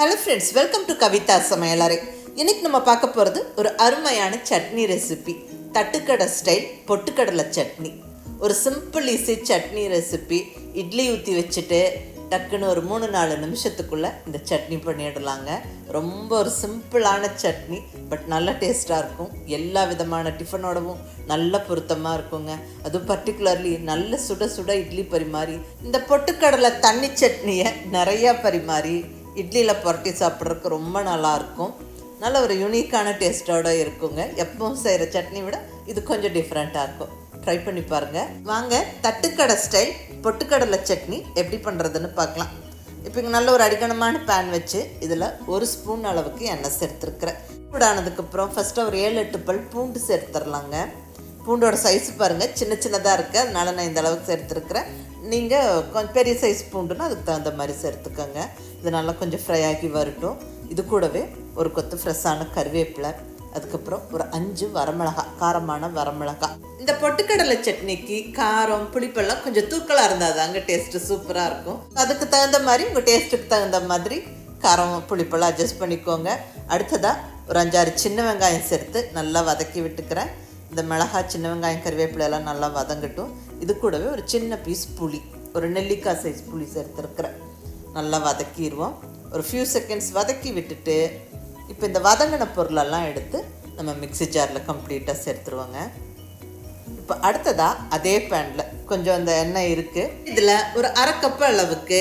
Hello friends welcome to Kavitha சமையலறை இன்றைக்கி நம்ம பார்க்க போகிறது ஒரு அருமையான சட்னி ரெசிபி தட்டுக்கடை ஸ்டைல் பொட்டுக்கடலை சட்னி. ஒரு simple easy chutney recipe idli ஊற்றி வச்சுட்டு டக்குன்னு ஒரு மூணு நாலு நிமிஷத்துக்குள்ளே இந்த சட்னி பண்ணிடலாங்க. ரொம்ப ஒரு சிம்பிளான சட்னி பட் நல்ல டேஸ்ட்டாக இருக்கும். எல்லா விதமான டிஃபனோடவும் நல்ல பொருத்தமாக இருக்குங்க. அதுவும் பர்டிகுலர்லி நல்ல சுட சுட இட்லி பரிமாறி இந்த பொட்டுக்கடலை தண்ணி சட்னியை நிறையா பரிமாறி இட்லியில் புரட்டி சாப்பிட்றதுக்கு ரொம்ப நல்லாயிருக்கும். நல்ல ஒரு யூனிக்கான டேஸ்ட்டோட இருக்குங்க. எப்பவும் செய்கிற சட்னி விட இது கொஞ்சம் டிஃப்ரெண்ட்டாக இருக்கும். ட்ரை பண்ணி பாருங்கள் வாங்க தட்டுக்கடை ஸ்டைல் பொட்டுக்கடலை சட்னி எப்படி பண்ணுறதுன்னு பார்க்கலாம். இப்போ இங்கே நல்ல ஒரு அடிக்கணமான பேன் வச்சு இதில் ஒரு ஸ்பூன் அளவுக்கு எண்ணெய் சேர்த்துருக்குறேன். சூடானதுக்கப்புறம் ஃபஸ்ட்டு ஒரு ஏழு எட்டு பல் பூண்டு சேர்த்துடலாங்க பூண்டோட சைஸ் பாருங்கள் சின்ன சின்னதாக இருக்குது அதனால நான் இந்த அளவுக்கு சேர்த்துருக்குறேன். நீங்கள் கொஞ்சம் பெரிய சைஸ் பூண்டுன்னா அதுக்கு தகுந்த மாதிரி சேர்த்துக்கோங்க. இது நல்லா கொஞ்சம் ஃப்ரை ஆகி வரட்டும். இது கூடவே ஒரு கொத்து ஃப்ரெஷ்ஷான கருவேப்பிலை அதுக்கப்புறம் ஒரு அஞ்சு வரமிளகா காரமான வரமிளகா. இந்த பொட்டுக்கடலை சட்னிக்கு காரம் புளிப்பெல்லாம் கொஞ்சம் தூக்கலாக இருந்தால் தாங்க டேஸ்ட்டு சூப்பராக இருக்கும். அதுக்கு தகுந்த மாதிரி உங்கள் டேஸ்ட்டுக்கு தகுந்த மாதிரி காரம் புளிப்பெல்லாம் அட்ஜஸ்ட் பண்ணிக்கோங்க. அடுத்ததாக ஒரு அஞ்சாறு சின்ன வெங்காயம் சேர்த்து நல்லா வதக்கி விட்டுக்கிறேன். இந்த மிளகா சின்ன வெங்காயம் கருவேப்பிலை எல்லாம் நல்லா வதங்கட்டும். இது கூடவே ஒரு சின்ன பீஸ் புளி ஒரு நெல்லிக்காய் சைஸ் புளி சேர்த்துருக்குறேன் நல்லா வதக்கிடுவோம் ஒரு ஃபியூ செகண்ட்ஸ் வதக்கி விட்டுட்டு இப்போ இந்த வதங்கின பொருளெல்லாம் எடுத்து நம்ம மிக்ஸி ஜாரில் கம்ப்ளீட்டாக சேர்த்துருவோங்க. இப்போ அடுத்ததாக அதே பேனில் கொஞ்சம் அந்த எண்ணெய் இருக்குது இதில் ஒரு அரை கப்பு அளவுக்கு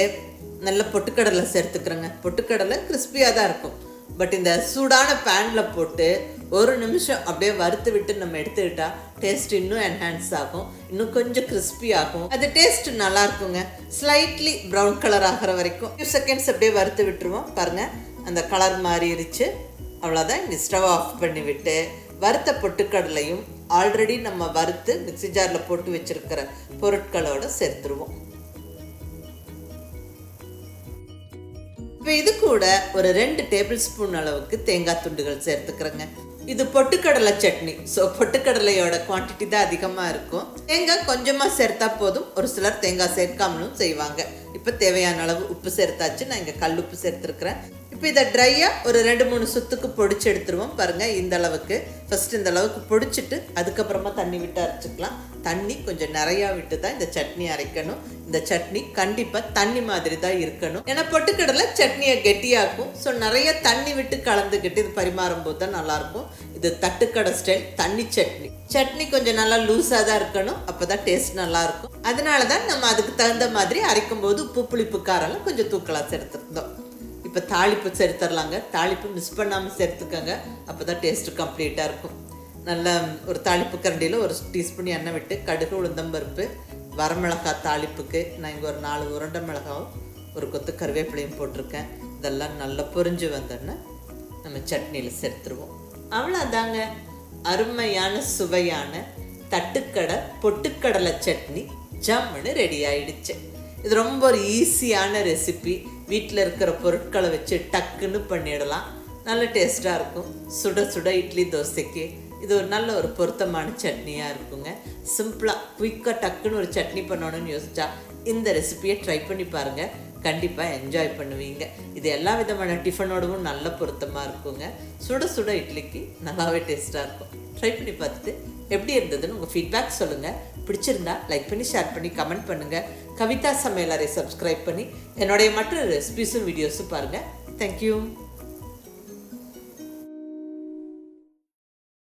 நல்ல பொட்டுக்கடலை சேர்த்துக்கிறேங்க. பொட்டுக்கடலை கிறிஸ்பியாக தான் இருக்கும். பட் இந்த சூடான பேனில் போட்டு ஒரு நிமிஷம் அப்படியே வறுத்து விட்டு நம்ம எடுத்துக்கிட்டா டேஸ்ட் இன்னும் என்ஹான்ஸ் ஆகும். இன்னும் கொஞ்சம் கிறிஸ்பி ஆகும். அது டேஸ்ட் நல்லா இருக்குங்க. ஸ்லைட்லி ப்ரௌன் கலர் ஆகிற வரைக்கும். ஃபியூ செகண்ட்ஸ் அப்படியே வறுத்து விட்டுருவோம். பாருங்க. அந்த கலர் மாறிடுச்சு அவ்வளோதான் இங்கே ஸ்டவ் ஆஃப் பண்ணிவிட்டு வறுத்த பொட்டுக்கடலையும் ஆல்ரெடி நம்ம வறுத்து மிக்ஸி ஜாரில் போட்டு வச்சுருக்கிற பொருட்களோடு சேர்த்துருவோம். இப்போ இது கூட ஒரு ரெண்டு டேபிள் ஸ்பூன் அளவுக்கு தேங்காய் துண்டுகள் சேர்த்துக்கிறேங்க. இது பொட்டுக்கடலை சட்னி. ஸோ பொட்டுக்கடலையோட குவான்டிட்டி தான் அதிகமாக இருக்கும். தேங்காய் கொஞ்சமாக சேர்த்தா போதும். ஒரு சிலர் தேங்காய் சேர்க்காமலும் செய்வாங்க. இப்போ தேவையான அளவு உப்பு சேர்த்தாச்சு. நான் இங்கே கல் உப்பு சேர்த்துருக்குறேன். இப்போ இதை ட்ரையாக ஒரு ரெண்டு மூணு சுத்துக்கு பொடிச்சு எடுத்துருவோம். பாருங்கள் இந்த அளவுக்கு. ஃபஸ்ட் இந்த அளவுக்கு பொடிச்சிட்டு அதுக்கப்புறமா தண்ணி விட்டு அரைச்சிக்கலாம். தண்ணி கொஞ்சம் நிறையா விட்டு தான் இந்த சட்னி அரைக்கணும். இந்த சட்னி கண்டிப்பாக தண்ணி மாதிரி தான் இருக்கணும். ஏன்னா பொட்டுக்கடலை சட்னியை கெட்டியாக்கும். ஸோ நிறைய தண்ணி விட்டு கலந்துக்கிட்டு இது பரிமாறும் போது தான் நல்லாயிருக்கும். இது தட்டுக்கடை ஸ்டைல் தண்ணி சட்னி. சட்னி கொஞ்சம் நல்லா லூஸாக தான் இருக்கணும். அப்போ தான் டேஸ்ட் நல்லாயிருக்கும். அதனால தான் நம்ம அதுக்கு தகுந்த மாதிரி அரைக்கும் போது உப்பு புளிப்பு காரெல்லாம் கொஞ்சம் தூக்கலாக சேர்த்துருந்தோம் இப்போ தாளிப்பு சேர்த்துடலாங்க தாளிப்பு மிஸ் பண்ணாமல் சேர்த்துக்கோங்க. அப்போ தான் டேஸ்ட்டு கம்ப்ளீட்டாக இருக்கும். நல்ல ஒரு தாளிப்பு கரண்டியில் ஒரு டீஸ்பூன் எண்ணெய் விட்டு கடுகு உளுந்தம்பருப்பு வரமிளகாய் தாளிப்புக்கு நான் இங்கே ஒரு நாலு உருண்டை மிளகாவும் ஒரு கொத்து கருவேப்பிலையும் போட்டிருக்கேன். இதெல்லாம் நல்லா பொறிஞ்சு வந்தோன்னே நம்ம சட்னியில் சேர்த்துருவோம். அவ்வளோதாங்க அருமையான சுவையான தட்டுக்கடை பொட்டுக்கடலை சட்னி ஜம்முன்னு ரெடி ஆயிடுச்சு. இது ரொம்ப ஒரு ஈஸியான ரெசிபி வீட்டில் இருக்கிற பொருட்களை வச்சு டக்குன்னு பண்ணிடலாம். நல்ல டேஸ்ட்டாக இருக்கும். சுட சுட இட்லி தோசைக்கு. இது ஒரு நல்ல ஒரு பொருத்தமான சட்னியாக இருக்குங்க. சிம்பிளாக குயிக்காக டக்குன்னு ஒரு சட்னி பண்ணணும்னு யோசிச்சா இந்த ரெசிபியை ட்ரை பண்ணி பாருங்கள் கண்டிப்பாக என்ஜாய் பண்ணுவீங்க. இது எல்லா விதமான டிஃபனோடவும் நல்ல பொருத்தமாக இருக்குங்க. சுட சுட இட்லிக்கு நல்லாவே டேஸ்ட்டாக இருக்கும். ட்ரை பண்ணி பார்த்துட்டு எப்படி இருந்ததுன்னு உங்கள் ஃபீட்பேக் சொல்லுங்கள் பிடிச்சிருந்தா லைக் பண்ணி ஷேர் பண்ணி கமெண்ட் பண்ணுங்கள் கவிதா சமையலரை சப்ஸ்கிரைப் பண்ணி என்னுடைய மற்ற ரெசிபிஸும் வீடியோஸும் பாருங்கள் தேங்க்யூ